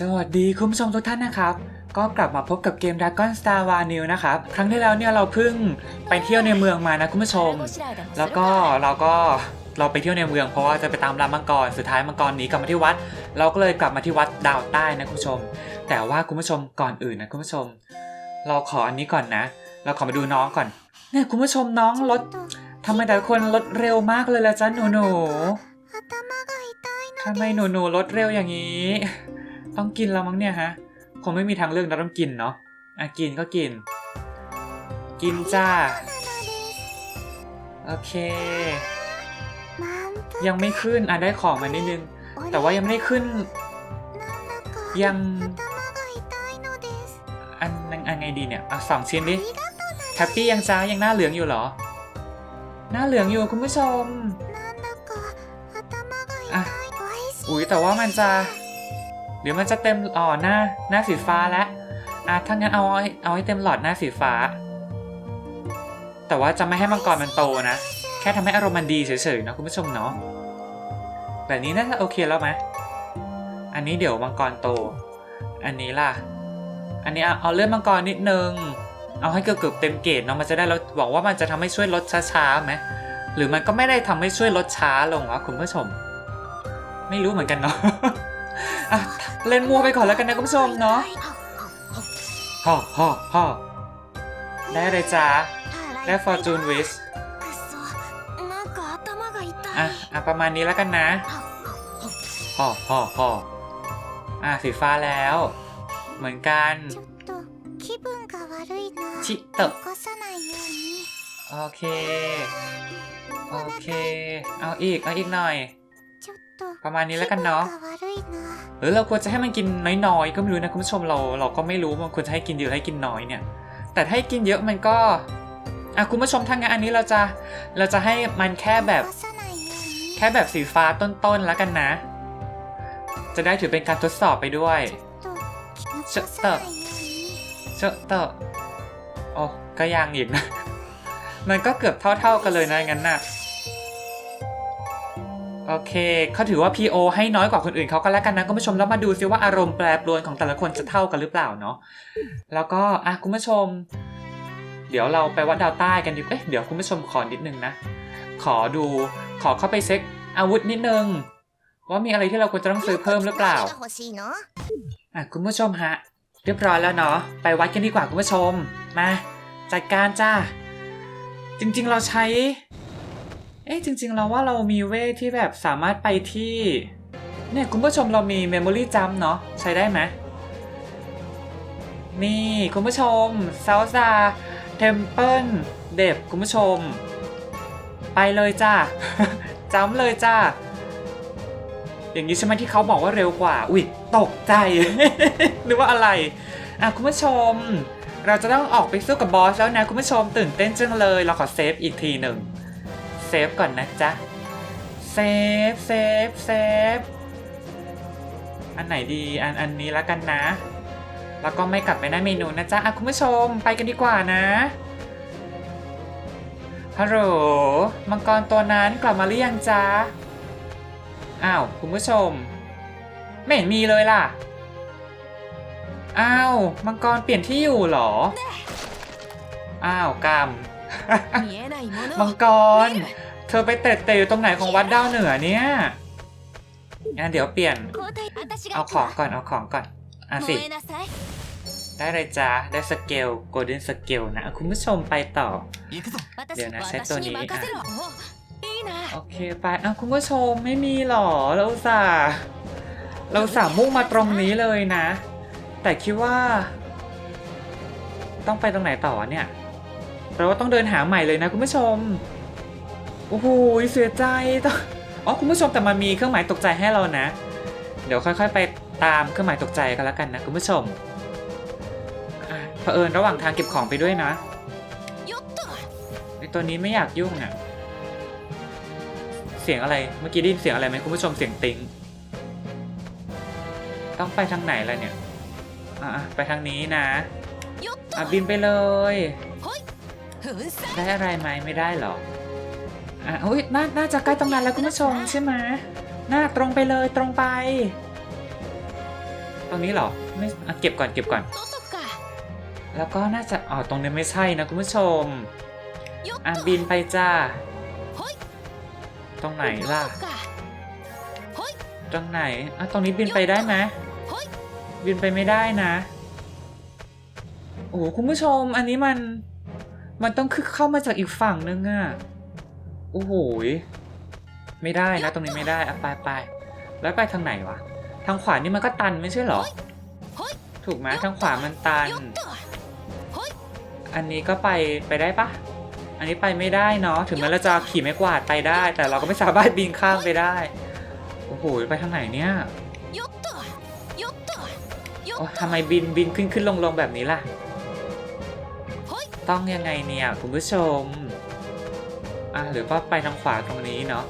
สวัสดีคุณผู้ชมทุกท่านนะครับ ก็กลับมาพบกับเกม Dragon Star w a r New นะครับ ครั้งที่แล้วเนี่ยเราเพิ่งไปเที่ยวในเมืองมานะคุณผู้ชม แล้วก็เราก็เราไปเที่ยวในเมืองเพราะว่าจะไปตามรามังกรสุดท้ายมังกรหนีกลับมาที่วัด เราก็เลยกลับมาที่วัดดาวใต้นะคุณผู้ชม แต่ว่าคุณผู้ชมก่อนอื่นนะคุณผู้ชม เราขออันนี้ก่อนนะ เราขอมาดูน้องก่อนเนี่ยคุณผู้ชมน้องรถทำไมแต่ละคนรถเร็วมากเลยละจ๊ะหนูหนูทำไมหนูหนูรถเร็วอย่างนี้ ต้องกินแล้วมั้งเนี่ยฮะ คงไม่มีทางเลือกเราต้องกินเนาะอะกินก็กิน กินจ้า โอเค ยังไม่ขึ้น อะได้ของมานิดนึง แต่ว่ายังไม่ได้ขึ้น ยังอันอันอันไงดีเนี่ยอะสองชิ้นดิแฮปปี้ยังจ้ายังหน้าเหลืองอยู่เหรอ หน้าเหลืองอยู่คุณผู้ชมอะอุ๊ยแต่ว่ามันจะ เดี๋ยวมันจะเต็มอ๋อหน้าหน้าสีฟ้าแล้วอะถ้างั้นเอาเอาให้เต็มหลอดหน้าสีฟ้า แต่ว่าจะไม่ให้มังกรมันโตนะ แค่ทำให้อารมณ์มันดีเฉยๆนะคุณผู้ชมเนาะแบบนี้น่าจะโอเคแล้วไหมอันนี้เดี๋ยวมังกรโต อันนี้ล่ะ อันนี้เอาเอาเลือดมังกรนิดนึง เอาให้เกือบๆเต็มเกรดเนาะมันจะได้ลดหวังว่ามันจะทำให้ช่วยลดช้าๆไหมหรือมันก็ไม่ได้ทำให้ช่วยลดช้าลงวะคุณผู้ชม ไม่รู้เหมือนกันเนาะ อะเล่นมัวไปก่อนแล้วกันนะคุณผู้ชมเนาะฮ่อฮ่อฮ่อได้เลยจ้าได้ฟอร์จูนวิสอะอะประมาณนี้แล้วกันนะฮ่อฮ่อฮ่ออะสีฟ้าแล้ว เหมือนกันชิเตะโอเค โอเค เอาอีก เอาอีกหน่อย ประมาณนี้แล้วกันเนาะหรือเราควรจะให้มันกินน้อยๆ ก็ไม่รู้นะคุณผู้ชมเราเราก็ไม่รู้ว่าควรจะให้กินเยอะให้กินน้อยเนี่ย แต่ให้กินเยอะมันก็อะคุณผู้ชมถ้างั้นอันนี้เราจะเราจะให้มันแค่แบบ แค่แบบสีฟ้าต้นๆแล้วกันนะ จะได้ถือเป็นการทดสอบไปด้วยเจอะเตอะเจอะเตอะโอ้ก็ยังอีกนะ มันก็เกือบเท่าๆกันเลยนะงั้นนะ่ะ โอเคเขาถือว่า PO ให้น้อยกว่าคนอื่นเขาก็แล้วกันนะคุณผู้ชมแล้วมาดูซิว่าอารมณ์แปรปรวนของแต่ละคนจะเท่ากันหรือเปล่าเนาะแล้วก็อะคุณผู้ชม เดี๋ยวเราไปวัดดาวใต้กันดีกว่าเอ๊ะเดี๋ยวคุณผู้ชมขอนิดนึงนะ ขอดูขอเข้าไปเซ็กอาวุธนิดนึง ว่ามีอะไรที่เราควรจะต้องซื้อเพิ่มหรือเปล่าอะคุณผู้ชมฮะ เรียบร้อยแล้วเนาะไปวัดกันดีกว่าคุณผู้ชมมาจัดการจ้าจริงๆเราใช้ เอ๊ะจริงๆเราว่าเรามีเวทที่แบบสามารถไปที่ เนี่ยคุณผู้ชมเรามี Memory Jump เนาะใช้ได้ไหมนี่คุณผู้ชมซาซาเทมเพิลเด็บคุณผู้ชม ไปเลยจ้าจัมป์เลยจ้าอย่างนี้ใช่ไหมที่เขาบอกว่าเร็วกว่า อุ้ยตกใจนึกว่าอะไร อะคุณผู้ชม เราจะต้องออกไปสู้กับบอสแล้วนะคุณผู้ชมตื่นเต้นจังเลย เราขอเซฟอีกทีหนึ่ง เซฟก่อนนะจ๊ะ เซฟ เซฟ เซฟ อันไหนดี อันอันนี้แล้วกันนะ แล้วก็ไม่กลับไปหน้าเมนูนะจ๊ะะคุณผู้ชมไปกันดีกว่านะฮัลโหลมังกรตัวนั้นกลับมาหรือยังจ๊ะ อ้าว คุณผู้ชม ไม่เห็นมีเลยล่ะ อ้าว มังกรเปลี่ยนที่อยู่หรอ อ้าวกรรม มังกร เธอไปเตะเตะอยู่ตรงไหนของวัดดาวเหนือเนี่ยงั้นเดี๋ยวเปลี่ยน เอาของก่อน เอาของก่อน อะสิ ได้เลยจ้าได้สเกลโกลเด้นสเกลนะ คุณผู้ชมไปต่อ เดี๋ยวนะใช้ตัวนี้อะโอเคไปอะคุณผู้ชมไม่มีหรอ เราสาเราสามุ่งมาตรงนี้เลยนะ แต่คิดว่า ต้องไปตรงไหนต่อเนี่ย เราก็ต้องเดินหาใหม่เลยนะคุณผู้ชม โอ้โหเสียใจต้องอ๋อคุณผู้ชมแต่มันมีเครื่องหมายตกใจให้เรานะ เดี๋ยวค่อยๆ ไปตามเครื่องหมายตกใจกันแล้วกันนะคุณผู้ชมอเผอิญระหว่างทางเก็บของไปด้วยนะไอตัวนี้ไม่อยากยุ่งอะ เสียงอะไร เมื่อกี้ด้ยินเสียงอะไรไหมคุณผู้ชมเสียงติงต้องไปทางไหนล่ะเนี่ย อะไปทางนี้นะ อะบินไปเลย ได้อะไรไหมไม่ได้หรออะอุ้ยน่าน่าจะใกล้ตรงนั้นแล้วคุณผู้ชมใช่ไหมหน้าตรงไปเลยตรงไป ตรงนี้เหรอไม่อ่เก็บก่อนเก็บก่อน แล้วก็น่าจะอ๋อตรงนี้ไม่ใช่นะคุณผู้ชมอะบินไปจ้าตรงไหนล่ะตรงไหนอะตรงนี้บินไปได้ไหมบินไปไม่ได้นะโอ้คุณผู้ชมอันนี้มัน มันต้องคือเข้ามาจากอีกฝั่งนึงอะโอ้โหไม่ได้นะ ตรงนี้ไม่ได้อะไปไปแล้วไปทางไหนวะ ทางขวานี่มันก็ตันไม่ใช่หรอ ถูกไหมทางขวามันตัน อันนี้ก็ไปไปได้ปะอันนี้ไปไม่ได้เนาะ ถึงแม้เราจะขี่ไม้กวาดไปได้ แต่เราก็ไม่สามารถบินข้ามไปได้ โอ้โห ไปทางไหนเนี่ยโอ้ทำไมบินบินขึ้นขึ้นลงลงแบบนี้ล่ะ ต้องยังไงเนี่ยคุณผู้ชม อะหรือว่าไปทางขวาตรงนี้เนาะ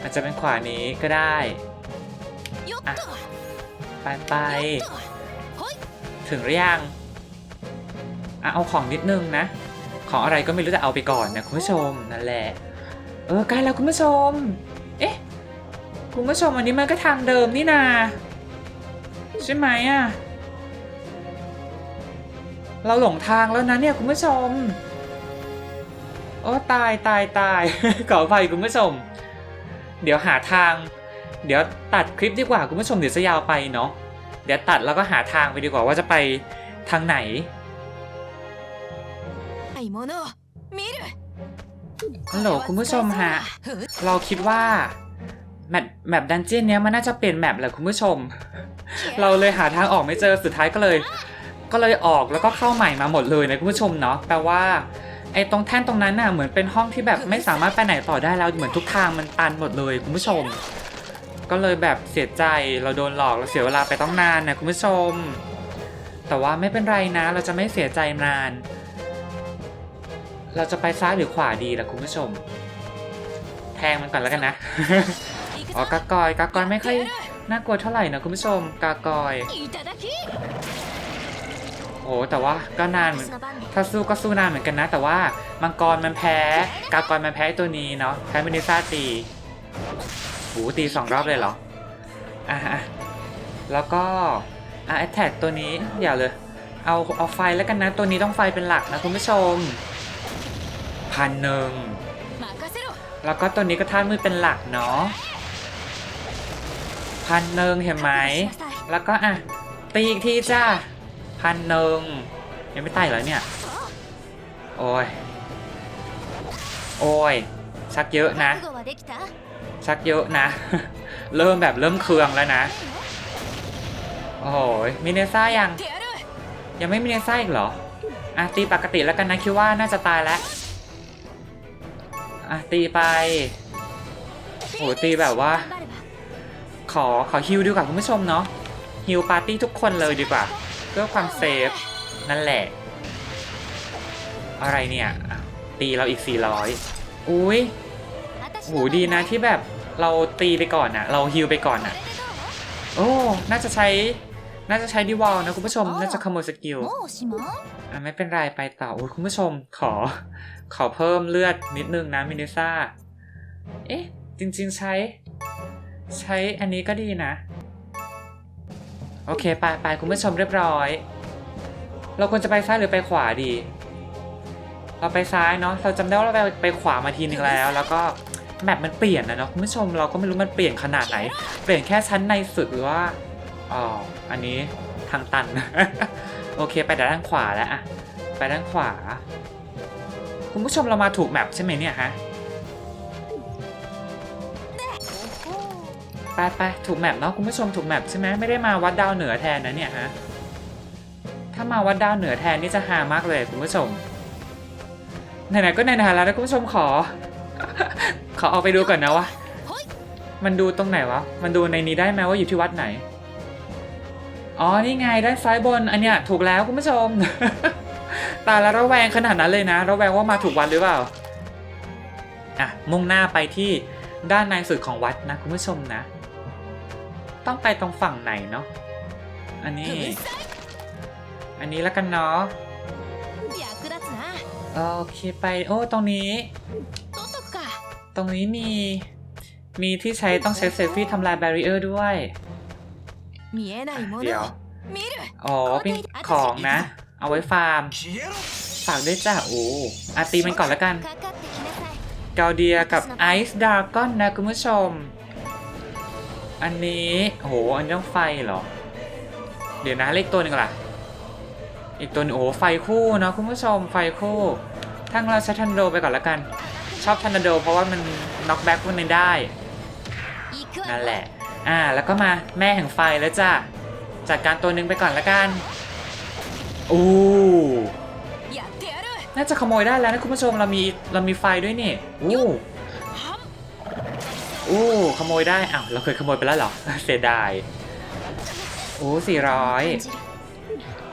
อาจจะเป็นขวานี้ก็ได้อะไปไปถึงหรือยังอะเอาของนิดนึงนะ ของอะไรก็ไม่รู้จะเอาไปก่อนนะคุณผู้ชมนั่นแหละ เออใกล้แล้วคุณผู้ชม เอ๊ะคุณผู้ชมอันนี้มันก็ทางเดิมนี่นาใช่ไหมอะ เราหลงทางแล้วนะเนี่ยคุณผู้ชม โอ้ตายตายตายขออภัยคุณผู้ชม เดี๋ยวหาทาง เดี๋ยวตัดคลิปดีกว่าคุณผู้ชมเดี๋ยวจะยาวไปเนาะ เดี๋ยวตัดแล้วก็หาทางไปดีกว่าว่าจะไปทางไหนฮัลโหลคุณผู้ชมฮะ เราคิดว่าแมปแมปดันเจี้ยนเนี้ยมันน่าจะเปลี่ยนแมปแหละคุณผู้ชม เราเลยหาทางออกไม่เจอสุดท้ายก็เลย ก็เลยออกแล้วก็เข้าใหม่มาหมดเลยนะคุณผู้ชมเนาะแปลว่าไอ้ตรงแท่นตรงนั้นน่ะเหมือนเป็นห้องที่แบบไม่สามารถไปไหนต่อได้แล้วเหมือนทุกทางมันตันหมดเลยคุณผู้ชม ก็เลยแบบเสียใจเราโดนหลอกเราเสียเวลาไปต้องนานนะคุณผู้ชม แต่ว่าไม่เป็นไรนะ เราจะไม่เสียใจนาน เราจะไปซ้ายหรือขวาดีล่ะคุณผู้ชม แทงมันก่อนแล้วกันนะอ๋อกากอยกากอยไม่ค่อยน่ากลัวเท่าไหร่นะคุณผู้ชม กากอย โหแต่ว่าก็นานเหมือนถ้าสู้ก็สู้นานเหมือนกันนะ แต่ว่ามังกรมันแพ้ กากรมันแพ้ตัวนี้เนาะแพ้มินิซ่าตีหูตีสองรอบเลยเหรออะแล้วก็อะแอตแทกตัวนี้อย่าเลย เอาเอาไฟแล้วกันนะ ตัวนี้ต้องไฟเป็นหลักนะคุณผู้ชมพันหนึ่งแล้วก็ตัวนี้ก็ท่ามือเป็นหลักเนาะพันหนึ่งเห็นไหม แล้วก็อะตีอีกทีจ้า พันหนึ่งยังไม่ใต้เหรอเนี่ย โอ้ย โอ้ย ชักเยอะนะ ชักเยอะนะ เริ่มแบบเริ่มเคืองแล้วนะ โอ้ยมีเนซ่ายัง ยังไม่มีเนซ่าอีกเหรออะตีปกติแล้วกันนะคิดว่าน่าจะตายแล้วอะตีไปโอ้ตีแบบว่า ขอขอฮิวดีกว่าคุณผู้ชมเนาะฮิวปาร์ตี้ทุกคนเลยดีกว่า เพื่อความเซฟ นั่นแหละ อะไรเนี่ยตีเราอีก 400 อุ้ยโหดีนะที่แบบเราตีไปก่อนนะเราฮิลไปก่อนนะโอ้ น่าจะใช้ น่าจะใช้ดีวอลนะคุณผู้ชม น่าจะขโมยสกิลอะไม่เป็นไรไปต่อโอ้คุณผู้ชมขอ ขอเพิ่มเลือดนิดนึงนะมินิซ่า เอ๊ะ จริง ๆ ใช้ ใช้อันนี้ก็ดีนะ โอเคไปไปคุณผู้ชมเรียบร้อย เราควรจะไปซ้ายหรือไปขวาดี เราไปซ้ายเนาะเราจำได้ว่าเราไปไปขวามาทีนึงแล้ว แล้วก็แมปมันเปลี่ยนนะเนาะคุณผู้ชมเราก็ไม่รู้มันเปลี่ยนขนาดไหน เปลี่ยนแค่ชั้นในสุดหรือว่าอ๋ออันนี้ทางตัน โอเค ไปแต่ด้านขวาแล้วอะไปด้านขวา คุณผู้ชมเรามาถูกแมปใช่ไหมเนี่ยฮะ ไปไปถูกแมปเนาะคุณผู้ชมถูกแมปใช่ไหมไม่ได้มาวัดดาวเหนือแทนนะเนี่ยฮะถ้ามาวัดดาวเหนือแทนนี่จะฮามากเลยคุณผู้ชมไหนๆก็ไหนๆแล้วนะคุณผู้ชมขอ ขอเอาไปดูก่อนนะว่ามันดูตรงไหนวะมันดูในนี้ได้ไหมว่าอยู่ที่วัดไหนอ๋อนี่ไงด้านซ้ายบนอันเนี้ยถูกแล้วคุณผู้ชม ตาล้วระแวงขนาดนั้นเลยนะระแวงว่ามาถูกวัดหรือเปล่าอะมุ่งหน้าไปที่ด้านในสุดของวัดนะคุณผู้ชมนะ ต้องไปตรงฝั่งไหนเนาะ อันนี้ อันนี้แล้วกันเนาะโอเคไป โอ้ ตรงนี้ ตรงนี้มี มีที่ใช้ต้องใช้เซฟฟี่ทำลายแบรีเออร์ด้วย เดี๋ยว อ๋อ เป็นของนะ เอาไว้ฟาร์ม ฝากด้วยจ้าโอ้อาตีมันก่อนแล้วกัน เกาเดียกับไอซ์ดาร์กอนนะคุณผู้ชม อันนี้โหอันนี้ต้องไฟเหรอ เดี๋ยวนะเลขตัวหนึ่งล่ะ อีกตัวนึงโอ้ไฟคู่เนาะคุณผู้ชมไฟคู่ทั้งเราใช้ทันโดไปก่อนละกัน ชอบทันโดเพราะว่ามันน็อกแบ็กพวกนี้ได้นั่นแหละ อ่า แล้วก็มาแม่แห่งไฟแล้วจ้ะจัดการตัวหนึ่งไปก่อนละกันโอู้น่าจะขโมยได้แล้วนะคุณผู้ชมเรามีเรามีไฟด้วยนี่โอ้ อู้ขโมยได้อ้าวเราเคยขโมยไปแล้วเหรอ เสียดายโอ้สี่ร้อย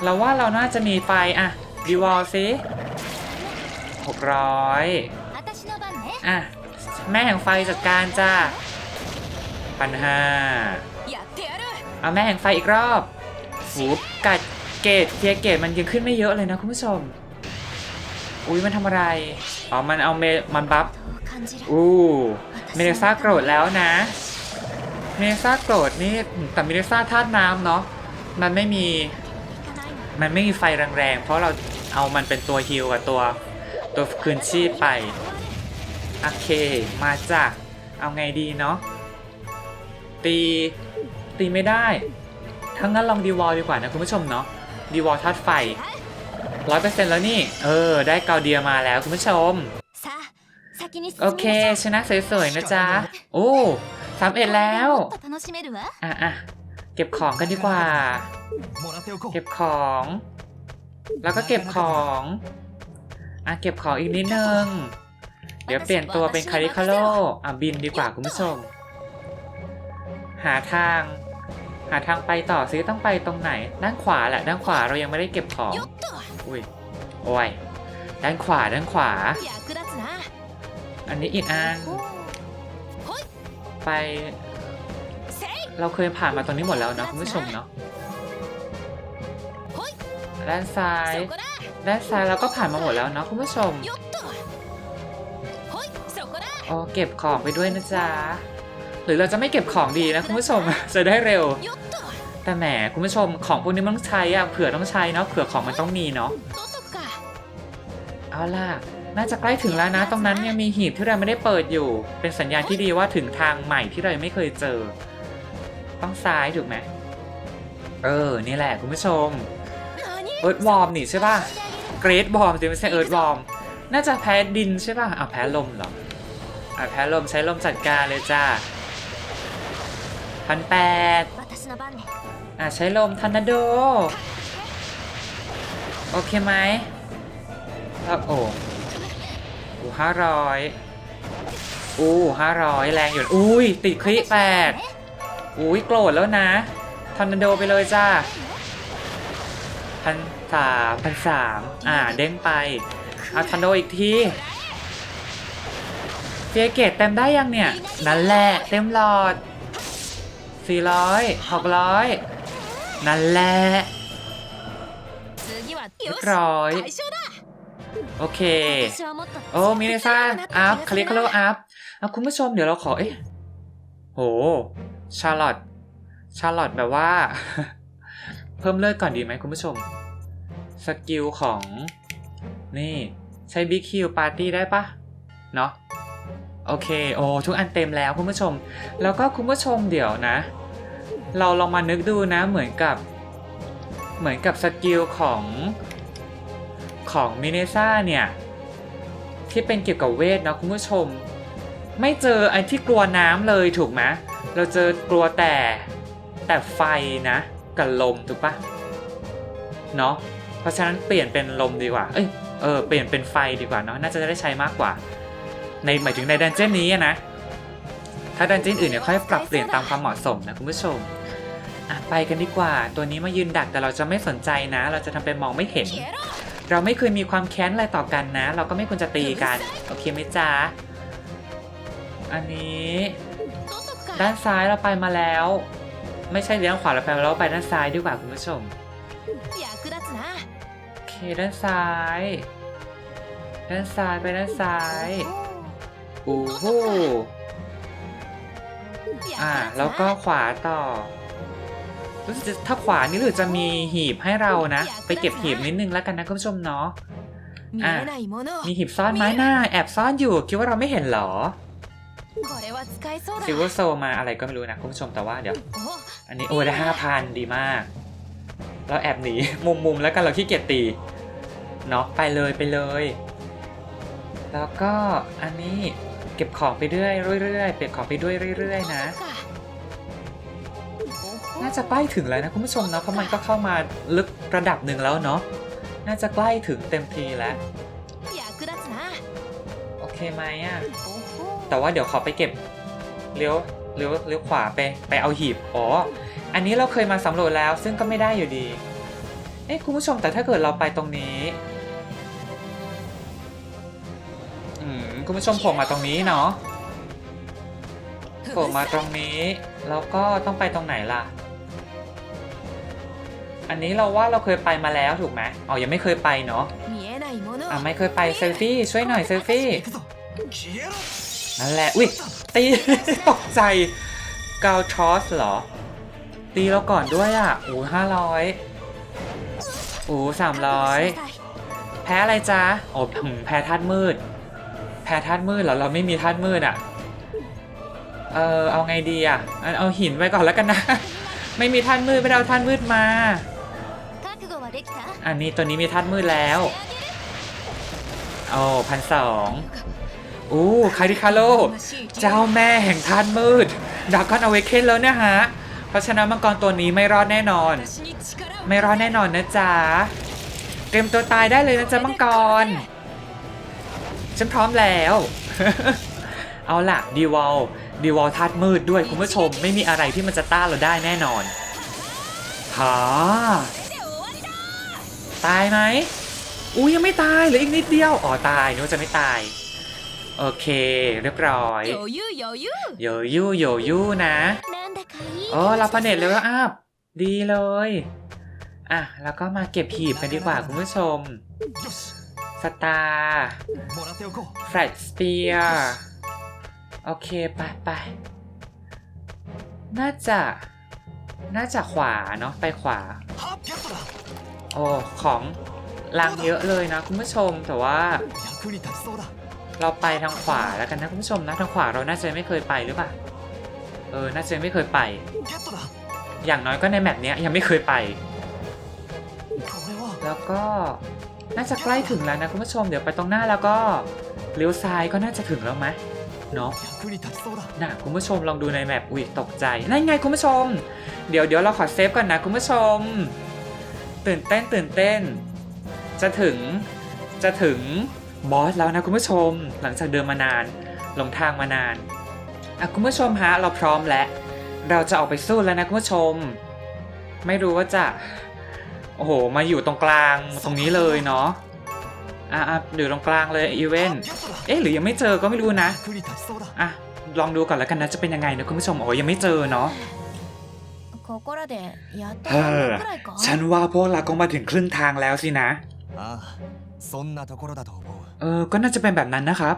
เราว่าเราน่าจะมีไฟอะดีวอลซิหกร้อยอะ แม่แห่งไฟจัดการจ้าพันห้าเอาแม่แห่งไฟอีกรอบหูกัดเกตเทียเกตมันยังขึ้นไม่เยอะเลยนะคุณผู้ชม อุ้ยมันทำอะไร อ๋อ มันเอาเมมันบัฟอู้ เมเนซ่าโกรธแล้วนะเมเนซ่าโกรธนี่แต่เมเนซ่าธาตุน้ำเนาะมันไม่มีมันไม่มีไฟแรงๆ เพราะเราเอามันเป็นตัวฮิลกับตัวตัวคืนชีพไป โอเค มาจากเอาไงดีเนาะตี ตีไม่ได้ ทั้งนั้นลองดีวอลดีกว่านะคุณผู้ชมเนาะดีวอลทัดไฟร้อยเปอร์เซ็นต์แล้วนี่ เออ ได้เกาเดียมาแล้วคุณผู้ชม โอเค ชนะสวยๆนะจ๊ะ โอ้สำเร็จแล้ว อะอะเก็บของกันดีกว่า เก็บของ แล้วก็เก็บของ อะเก็บของอีกนิดนึง เดี๋ยวเปลี่ยนตัวเป็นคาริคาโลอะบินดีกว่าคุณผู้ชม หาทาง หาทางไปต่อซิต้องไปตรงไหน ด้านขวาแหละ ด้านขวาเรายังไม่ได้เก็บของ อุ้ย โอ้ย ด้านขวาด้านขวา อันนี้อีกอันไป เราเคยผ่านมาตรงนี้หมดแล้วเนาะคุณผู้ชมเนาะด้านซ้าย ด้านซ้ายเราก็ผ่านมาหมดแล้วเนาะคุณผู้ชมโอ้เก็บของไปด้วยนะจ๊ะ หรือเราจะไม่เก็บของดีนะคุณผู้ชมจะได้เร็ว แต่แหมคุณผู้ชมของพวกนี้มันต้องใช้อะเผื่อต้องใช้เนาะเผื่อของมันต้องมีเนาะเอาล่ะ น่าจะใกล้ถึงแล้วนะ ตรงนั้นยังมีหีบที่เราไม่ได้เปิดอยู่ เป็นสัญญาณที่ดีว่าถึงทางใหม่ที่เราไม่เคยเจอ ต้องซ้ายถูกไหมเออ นี่แหละคุณผู้ชมเอิร์ดวอร์มนี่ใช่ป่ะเกรดวอร์มสิไม่ใช่เอิร์ดวอร์มน่าจะแพ้ดินใช่ป่ะอะแพ้ลมเหรออะแพ้ลมใช้ลมจัดการเลยจ้าพันแปดอะใช้ลมทันนาโด โอเคไหมครับโอ้ อู้ห้าร้อยอู้ห้าร้อยแรงอยู่ อุ้ยติดคลิแปดอุ้ยโกรธแล้วนะทอร์นาโดไปเลยจ้าพันสามพันสามอ่า เด้งไปเอาทอร์นาโดอีกทีเฟียเกตเต็มได้ยังเนี่ย นั่นแหละ เต็มหลอดสี่ร้อยหกร้อยนั่นแหละร้อย โอเค โอ้มิเนซ่าอัพคลิกเขาเรียกว่อัพคุณผู้ชมเดี๋ยวเราขอ เอ้ยโห ชาร์ลอตชาร์ลอตแบบว่า เพิ่มเลือดก่อนดีไหมคุณผู้ชม สกิลของ นี่ ใช้บิ๊กคิวปาร์ตี้ได้ปะเนาะโอเค โอ้ทุกอันเต็มแล้วคุณผู้ชม แล้วก็คุณผู้ชมเดี๋ยวนะ เราลองมานึกดูนะเหมือนกับ เหมือนกับสกิลของ ของมิเนซ่าเนี่ยที่เป็นเกี่ยวกับเวทนะคุณผู้ชม ไม่เจอไอ้ที่กลัวน้ำเลยถูกไหมเราเจอกลัวแต่แต่ไฟนะกับลมถูกปะเนาะเพราะฉะนั้นเปลี่ยนเป็นลมดีกว่า เอ้ยเออเปลี่ยนเป็นไฟดีกว่าเนาะน่าจะได้ใช้มากกว่า ในหมายถึงในดันเจี้ยนนี้นะ ถ้าดันเจี้ยนอื่นเนี่ยค่อยปรับเปลี่ยนตามความเหมาะสมนะคุณผู้ชมอะไปกันดีกว่า ตัวนี้มายืนดักแต่เราจะไม่สนใจนะ เราจะทำเป็นมองไม่เห็น เราไม่เคยมีความแค้นอะไรต่อกันนะ เราก็ไม่ควรจะตีกัน โอเคไหมจ๊ะ อันนี้ ด้านซ้ายเราไปมาแล้ว ไม่ใช่เลี้ยงขวาเราไปมาแล้วไปด้านซ้ายดีกว่าคุณผู้ชมโอเคด้านซ้าย ด้านซ้ายไปด้านซ้ายโอ้โหอ่าแล้วก็ขวาต่อ รู้สึกจะถ้าขวานี่หรือจะมีหีบให้เรานะ ไปเก็บหีบนิดนึงแล้วกันนะคุณผู้ชมเนาะะมีหีบซ่อนไม้หน้า แอบซ่อนอยู่คิดว่าเราไม่เห็นหรอซิลเวอร์โซมาอะไรก็ไม่รู้นะคุณผู้ชมแต่ว่าเดี๋ยว อันนี้โอ้ได้ห้าพันดีมาก เราแอบหนี มุมมุมแล้วกันเราขี้เกียจตีเนาะไปเลยไปเลย แล้วก็อันนี้เก็บของไปเรื่อยเรื่อยเก็บของไปด้วยเรื่อยๆนะ น่าจะใกล้ถึงแล้วนะคุณผู้ชมเนาะเพราะมันก็เข้ามาลึกระดับหนึ่งแล้วเนาะน่าจะใกล้ถึงเต็มทีแล้วโอเคไหมอะแต่ว่าเดี๋ยวขอไปเก็บเลี้ยวเลี้ยวเลี้ยวขวาไปไปเอาหีบอ๋ออันนี้เราเคยมาสำรวจแล้วซึ่งก็ไม่ได้อยู่ดีเอ้คุณผู้ชมแต่ถ้าเกิดเราไปตรงนี้อืมคุณผู้ชมโผล่มาตรงนี้เนาะโผล่มาตรงนี้แล้วก็ต้องไปตรงไหนล่ะ อันนี้เราว่าเราเคยไปมาแล้วถูกไหมอ๋อยังไม่เคยไปเนาะอะไม่เคยไปเซลฟี่ช่วยหน่อยเซลฟี่นั่นแหละอุ้ยตีตกใจเกาชอสเหรอ ตีเราก่อนด้วยอะโอ้ห้าร้อยโอ้สามร้อยแพ้อะไรจ๊ะโอ้แพ้ธาตุมืด แพ้ธาตุมืดเหรอเราไม่มีธาตุมืดอะเออเอาไงดีอะเอาหินไว้ก่อนแล้วกันนะ ไม่มีท่านมืดไปเอาท่านมืดมา อันนี้ตัวนี้มีท่านมืดแล้วโอ้พันสองอู้คาริคาโล เจ้าแม่แห่งท่านมืดดักคอนอเว้เคนแล้วเนี่ยฮะ เพราะฉะนั้นมังกรตัวนี้ไม่รอดแน่นอน ไม่รอดแน่นอนนะจ๊ะเตรียมตัวตายได้เลยนะจ๊ะมังกร ฉันพร้อมแล้ว เอาล่ะดีวอลดีวอลทัดมืดด้วยคุณผู้ชมไม่มีอะไรที่มันจะต้านเราได้แน่นอนฮ่า ตายไหมอุ้ยยังไม่ตายเหลืออีกนิดเดียว อ๋อตายนึกว่าจะไม่ตาย โอเค เรียบร้อยโยยูโยยูโยยูโยยูนะโอ้อรับพเนตแล้วลอัพดีเลย อะ แล้วก็มาเก็บหีบกันดีกว่าคุณผู้ชม สตาร์แฟลชสเปียร์โอเค ไปไปน่าจะ น่าจะขวาเนาะไปขวา โอ้ของลังเยอะเลยนะคุณผู้ชมแต่ว่า เราไปทางขวาแล้วกันนะคุณผู้ชมนะทางขวาเราน่าจะไม่เคยไปหรือเปล่าเออน่าจะไม่เคยไป อย่างน้อยก็ในแมปนี้ยังไม่เคยไป แล้วก็น่าจะใกล้ถึงแล้วนะคุณผู้ชมเดี๋ยวไปตรงหน้าแล้วก็เลี้ยวซ้ายก็น่าจะถึงแล้วไหมเนาะน่ะคุณผู้ชมลองดูในแมปอุ้ยตกใจนั่นไงคุณผู้ชม เดี๋ยวเดี๋ยวเราขอเซฟก่อนนะคุณผู้ชม ตื่นเต้นตื่นเต้น จะถึงจะถึงบอสแล้วนะคุณผู้ชม หลังจากเดินมานานหลงทางมานานอะคุณผู้ชมฮะเราพร้อมแล้ว เราจะออกไปสู้แล้วนะคุณผู้ชม ไม่รู้ว่าจะโอ้โหมาอยู่ตรงกลางตรงนี้เลยเนาะอะอะอยู่ตรงกลางเลยอีเวนเอ๊ะหรือยังไม่เจอก็ไม่รู้นะอะลองดูก่อนแล้วกันนะจะเป็นยังไงนะคุณผู้ชมโอ้ยยังไม่เจอเนาะ ここらでやっとはあ半分くらいか ฉันว่าพวกเราก็มาถึงครึ่งทางแล้วสินะ ああそんなところだと思う เออ ก็น่าจะเป็นแบบนั้นนะครับ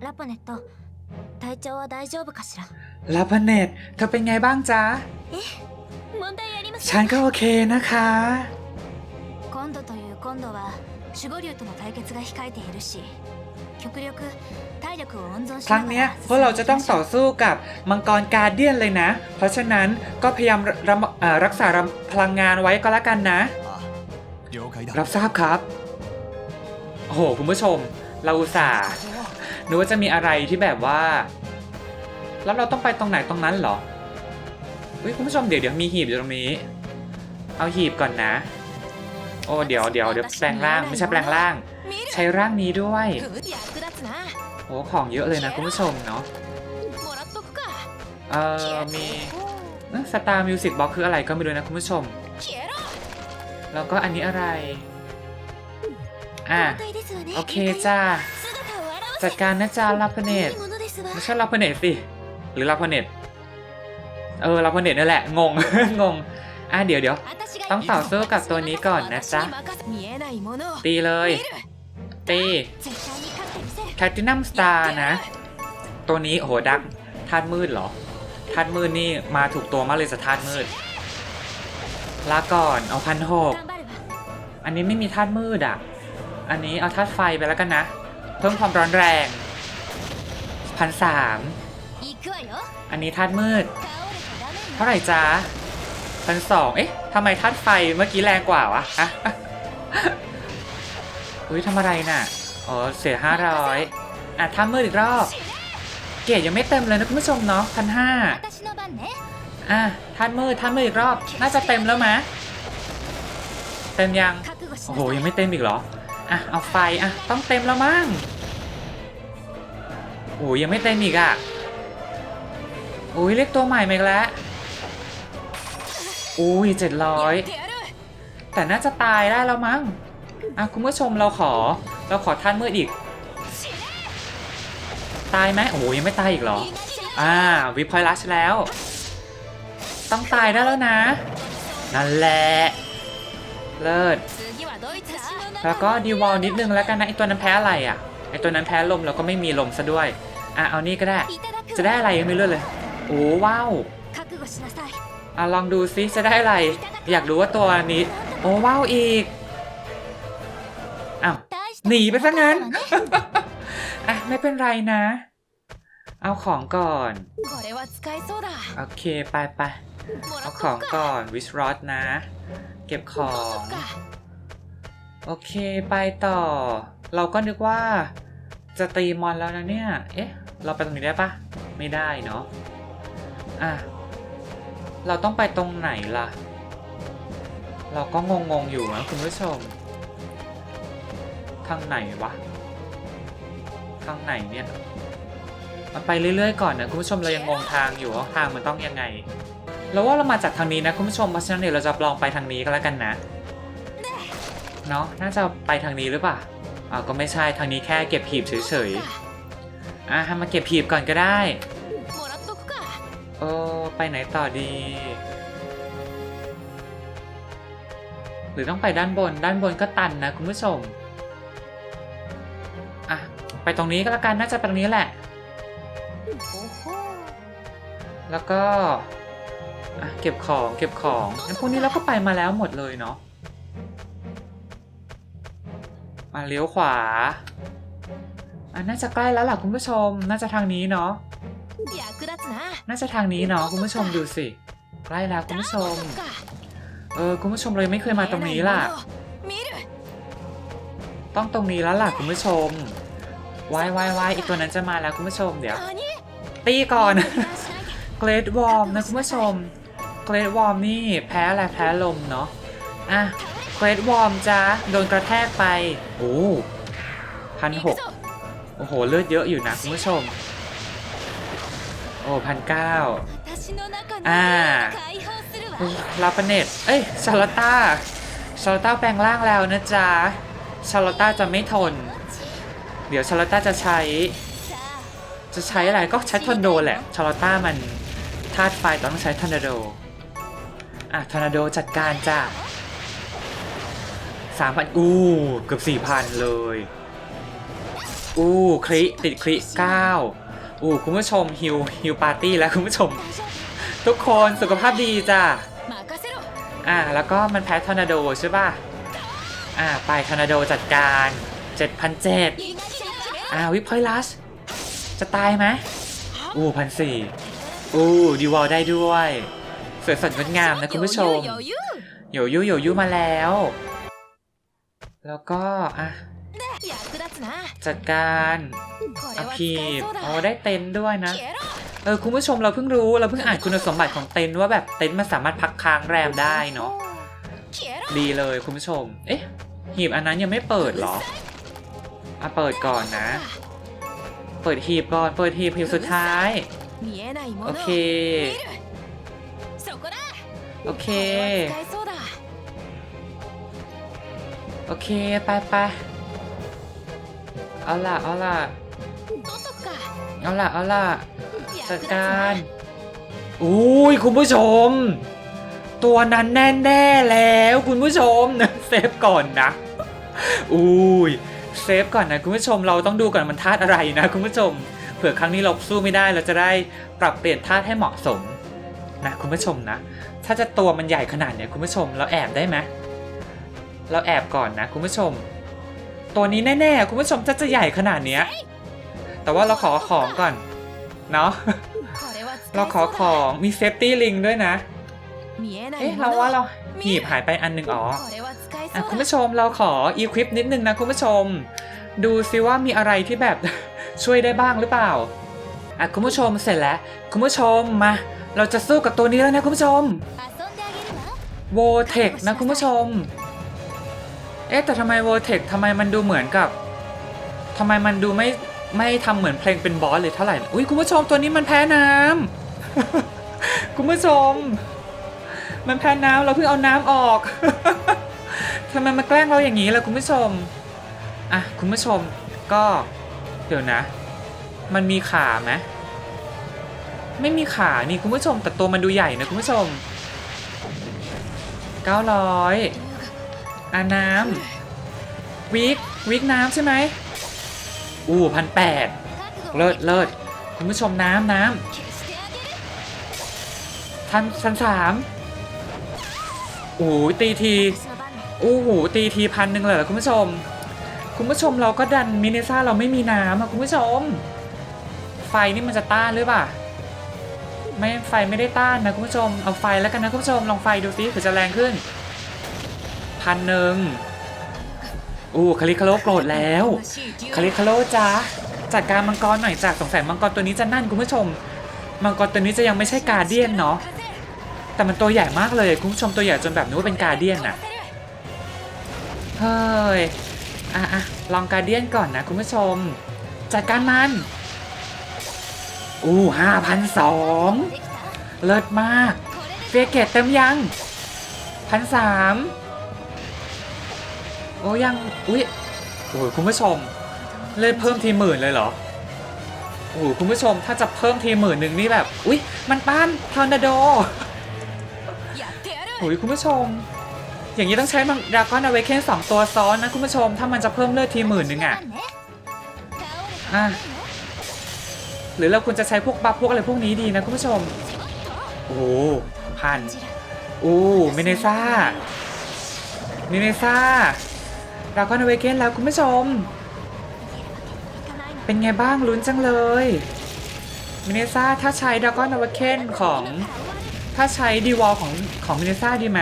ラポネット体調は大丈夫かしら ลาพเนตเธอเป็นไงบ้างจ๊ะ 問題ありませ ฉัน ん ก็โอเคนะคะ 今度という今度は守護竜との対決が控えているし極力体力を温存し ครั้งนี้พวกเราจะต้องต่อสู้กับมังกรกาเดียนเลยนะ เพราะฉะนั้นก็พยายามรักษาพลังงานไว้ก็แล้วกันนะ รับทราบครับ โอ้โห คุณผู้ชม เราอุตส่าห์นึกว่าจะมีอะไรที่แบบว่า แล้วเราต้องไปตรงไหนตรงนั้นเหรอเฮ้คุณผู้ชมเดี๋ยวเดี๋ยวมีหีบอยู่ตรงนี้ เอาหีบก่อนนะ โอ้เดี๋ยวเดี๋ยวเดี๋ยวแปลงร่างไม่ใช่แปลงร่าง ใช้ร่างนี้ด้วย โอ้ของเยอะเลยนะคุณผู้ชมเนาะเอ่อมีสตาร์มิวสิกบ็อกคืออะไรก็ไม่รู้นะคุณผู้ชม แล้วก็อันนี้อะไร อะ โอเคจ้าจัดการนะจ้าลาพเนตไม่ใช่ลาพเนตสิหรือลาพเนตเออลาพเนตนั่นแหละ งง งง อะเดี๋ยวเดี๋ยว ต้องต่อสู้กับตัวนี้ก่อนนะจ๊ะ ตีเลย ตีแคทตินัมสตาร์นะ ตัวนี้โหดักทาตุมืดเหรอทาตุมืดนี่มาถูกตัวมากเลยสธาตุมืดลาก่อนเอาพันหกอันนี้ไม่มีทาตุมืดอะ อันนี้เอาทัดไฟไปแล้วกันนะ เพิ่มความร้อนแรงพันสามอันนี้ทาตุมืด เท่าไหร่จ้า พันสองเอ๊ะทำไมธาตุไฟเมื่อกี้แรงกว่าวะฮะอุ้ยทำอะไรน่ะ อ๋อ เสียห้าร้อยอะทำมืออีกรอบ เกียรยังไม่เต็มเลยนะคุณผู้ชมเนาะพันห้าอะท่านมือท่านมืออีกรอบ น่าจะเต็มแล้วมะ เต็มยัง โอ้โห ยังไม่เต็มอีกเหรอ อะ เอาไฟ อะ ต้องเต็มแล้วมั้งโอ้ยยังไม่เต็มอีกอะโอ้ยเล็กตัวใหม่ไหมก็แล้ว อุ้ยเจ็ดร้อยแต่น่าจะตายได้แล้วมั้งอะคุณผู้ชมเราขอ เราขอท่านเมื่อีก ตายไหมโอ้ยยังไม่ตายอีกเหรอ อ่าวิพอยลัชแล้ว ต้องตายได้แล้วนะ นั่นแหละเลิศแล้วก็ดีวอลนิดนึงแล้วกันนะไอตัวนั้นแพ้อะไรอะไอตัวนั้นแพ้ลมแล้วก็ไม่มีลมซะด้วยอะเอานี่ก็ได้ จะได้อะไรยังไม่รู้เลย โอ้ว้าว อะลองดูซิจะได้อะไร อยากรู้ว่าตัวนี้ โอ้ว้าวอีกอ้าวหนีไปซะงั้น อะ ไม่เป็นไรนะ เอาของก่อน โอเค ไปไปเอาของก่อนวิสรอดนะ เก็บของ โอเคไปต่อ เราก็นึกว่า จะตีมอนแล้วนะเนี่ย เอ๊ะ เราไปตรงนี้ได้ปะไม่ได้เนาะอะ เราต้องไปตรงไหนล่ะ เราก็งงๆอยู่นะคุณผู้ชม ทางไหนวะ ทางไหนเนี่ยมันไปเรื่อยๆก่อนนะคุณผู้ชมเรายังงงทางอยู่ว่าทางมันต้องยังไงเราว่าเรามาจากทางนี้นะคุณผู้ชมเพราะฉะนั้นเดี๋ยวเราจะลองไปทางนี้ก็แล้วกันนะเนาะน่าจะไปทางนี้หรือเปล่าอ่าก็ไม่ใช่ทางนี้แค่เก็บหีบเฉยๆอะมาเก็บหีบก่อนก็ได้โออ ไหนต่อดี หรือต้องไปด้านบน ด้านบนก็ตันนะคุณผู้ชม อะ ไปตรงนี้ก็แล้วกันน่าจะตรงนี้แหละ แล้วก็เก็บของ เก็บของงั้นพวกนี้เราก็ไปมาแล้วหมดเลยเนาะมาเลี้ยวขวาอันน่าจะใกล้แล้วล่ะคุณผู้ชม น่าจะทางนี้เนาะ น่าจะทางนี้เนาะคุณผู้ชมดูสิใกล้แล้วคุณผู้ชม เออคุณผู้ชมเลยไม่เคยมาตรงนี้ล่ะ ต้องตรงนี้แล้วล่ะคุณผู้ชมวายวายวายอีกตัวนั้นจะมาแล้วคุณผู้ชมเดี๋ยว ตีก่อนเกรดวอร์มนะคุณผู้ชมเกรดวอร์มนี่แพ้อะไรแพ้ลมเนาะอะเกรดวอร์มจ้าโดนกระแทกไปโอ้พันหกโอ้โหเลือดเยอะอยู่นะคุณผู้ชม โอ้พันเก้าอ่าลาปเนตเอ้ยชาลต้าชาลต้าแปลงร่างแล้วนะจ๊ะชาลต้าจะไม่ทน เดี๋ยวชาลต้าจะใช้ จะใช้อะไรก็ใช้ทอนโดแหละชาลต้ามันธาตุไฟต้องใช้ทอร์นาโดอะทอร์นาโดจัดการจ้ะสามพันอู้เกือบสี่พันเลย อู้คริติดคริเก้า อู้คุณผู้ชมฮิวฮิวปาร์ตี้แล้วคุณผู้ชม ทุกคนสุขภาพดีจ้ะอ่าแล้วก็มันแพ้ทอร์นาโดใช่ป่ะอ่าไปทอร์นาโดจัดการ7,007อ่าวิพอยลัสจะตายไหมอู้พันสี่อู้ดีวอลได้ด้วยสวยสดงดงามนะคุณผู้ชมโยยุโยยุมาแล้ว แล้วก็อะ จัดการโอเคโอ้ได้เต็นด้วยนะ เออคุณผู้ชมเราเพิ่งรู้เราเพิ่งอ่านคุณสมบัติของเต็นว่าแบบเต็นมันสามารถพักค้างแรมได้เนาะดีเลยคุณผู้ชม เอ๊ะหีบอันนั้นยังไม่เปิดหรออะเปิดก่อนนะ เปิดหีบก่อนเปิดหีบหีบสุดท้ายโอเคโอเค โอเค ไปไป เอาล่ะเอาล่ะเอาล่ะเอาล่ะจัดการอุ้ยคุณผู้ชม ตัวนั้นแน่แน่แล้วคุณผู้ชมนะเซฟก่อนนะอุ้ยเซฟก่อนนะคุณผู้ชมเราต้องดูก่อนมันธาตุอะไรนะคุณผู้ชมเผื่อครั้งนี้เราสู้ไม่ได้เราจะได้ปรับเปลี่ยนธาตุให้เหมาะสมนะคุณผู้ชมนะ ถ้าจะตัวมันใหญ่ขนาดเนี้ยคุณผู้ชมเราแอบได้ไหมเราแอบก่อนนะคุณผู้ชม ตัวนี้แน่ๆ คุณผู้ชมจะจะใหญ่ขนาดเนี้ย แต่ว่าเราขอของก่อน เนาะ เราขอของมีเซฟตี้ลิงด้วยนะ เอ๊ะ เราว่าเราหีบหายไปอันหนึ่งอ๋ออคุณผู้ชมเราขออีควิปนิดนึงนะคุณผู้ชม ดูซิว่ามีอะไรที่แบบ ช่วยได้บ้างหรือเปล่า อะคุณผู้ชมเสร็จแล้ว คุณผู้ชมมา เราจะสู้กับตัวนี้แล้วนะคุณผู้ชมโวเทคนะคุณผู้ชม เอ๊ะแต่ทำไมโวเทคทำไมมันดูเหมือนกับทำไมมันดูไม่ไม่ทำเหมือนเพลงเป็นบอสเลยเท่าไหร่อุ้ยคุณผู้ชมตัวนี้มันแพ้น้ำคุณผู้ชม มันแพ้น้ำเราเพิ่งเอาน้ำออกทำไมมาแกล้งเราอย่างนี้ล่ะคุณผู้ชมอะคุณผู้ชมก็เดี๋ยวนะ มันมีขาไหมไม่มีขานี่คุณผู้ชมแต่ตัวมันดูใหญ่นะคุณผู้ชม 900 อาน้ำวิกวิกน้ำใช่ไหมอู้พันแปดเลิศเลิศคุณผู้ชมน้ำน้ำทันทันสามโอ้ตีทีโอ้โหตีทีพันหนึ่งเลยคุณผู้ชม คุณผู้ชมเราก็ดันมินเนซ่าเราไม่มีน้ำอะคุณผู้ชม ไฟนี่มันจะต้านหรือเปล่าไม่ไฟไม่ได้ต้านนะคุณผู้ชมเอาไฟแล้วกันนะคุณผู้ชมลองไฟดูซิถือจะแรงขึ้น พันหนึ่งอู้คาริคาโลโกรธแล้วคาริคาโลจ้าจัดการมังกรหน่อยจากสงสัยมังกรตัวนี้จะนั่นคุณผู้ชม มังกรตัวนี้จะยังไม่ใช่กาเดียนเนาะแต่มันตัวใหญ่มากเลยคุณผู้ชมตัวใหญ่จนแบบนึกว่าเป็นกาเดียนน่ะเฮ้ยอะอะลองกาเดียนก่อนนะคุณผู้ชม จัดการมันอู้ห้าพันสองเลิศมากเฟีเกตเต็มยังพันสาม โอ้ยังอุ้ยโอ้ยคุณผู้ชมเลยเพิ่มทีหมื่นเลยเหรอโอ้โคุณผู้ชมถ้าจะเพิ่มทีหมื่นหนึ่งนี่แบบอุ้ยมันป้านทอร์นาโดโอ้ยคุณผู้ชม อย่างนี้ต้องใช้มัดรากอนอเวเคนสองตัวซ้อนนะคุณผู้ชมถ้ามันจะเพิ่มเลือดทีหมื่นหนึ่งอะอะหรือเราควรจะใช้พวกบัฟพวกอะไรพวกนี้ดีนะคุณผู้ชม โอ้พันโอ้เมเนซ่าเมเนซ่า เราก็นเวเกนแล้วคุณผู้ชม เป็นไงบ้างลุ้นจังเลยมินิซ่าถ้าใช้ดราก้อนนวเคนของถ้าใช้ดีวอลของของมินิซ่าดีไหม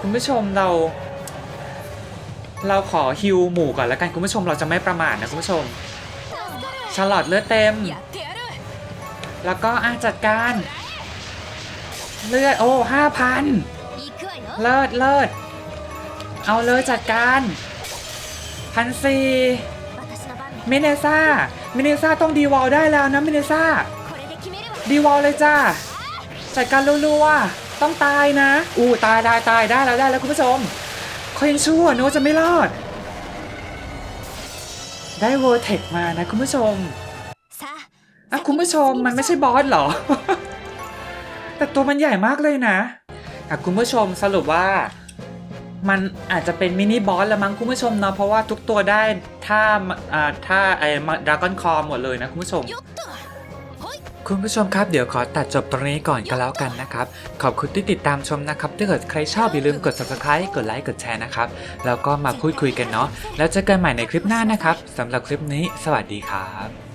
คุณผู้ชมเรา เราขอฮิวหมู่ก่อนแล้วกันคุณผู้ชมเราจะไม่ประมาทนะคุณผู้ชมชาลอตเลือดเต็ม แล้วก็อาจัดการ เลือดโอ้ห้าพันเลิศเลิศ เอาเลยจัดการพันซีเมเนซ่าเมเนซ่าต้องดีวอลได้แล้วนะเมเนซ่าดีวอลเลยจ้าจัดการรัวๆต้องตายนะ อู้ตายได้ตายได้แล้วได้แล้วคุณผู้ชมคอยชั่วโนจะไม่รอด ได้วอร์เทคมานะคุณผู้ชมอะคุณผู้ชมมันไม่ใช่บอสหรอ แต่ตัวมันใหญ่มากเลยนะอะคุณผู้ชมสรุปว่า มันอาจจะเป็นมินิบอสละมั้งคุณผู้ชมเนาะเพราะว่าทุกตัวได้ถ้าถ้าไอ้ดรากอนคอหมดเลยนะคุณผู้ชม คุณผู้ชมครับเดี๋ยวขอตัดจบตรงนี้ก่อนก็แล้วกันนะครับ ขอบคุณที่ติดตามชมนะครับ ถ้าเกิดใครชอบอย่าลืมกด subscribe กดไลค์กดแชร์นะครับ แล้วก็มาพูดคุยกันเนาะแล้วเจอกันใหม่ในคลิปหน้านะครับสำหรับคลิปนี้ สวัสดีครับ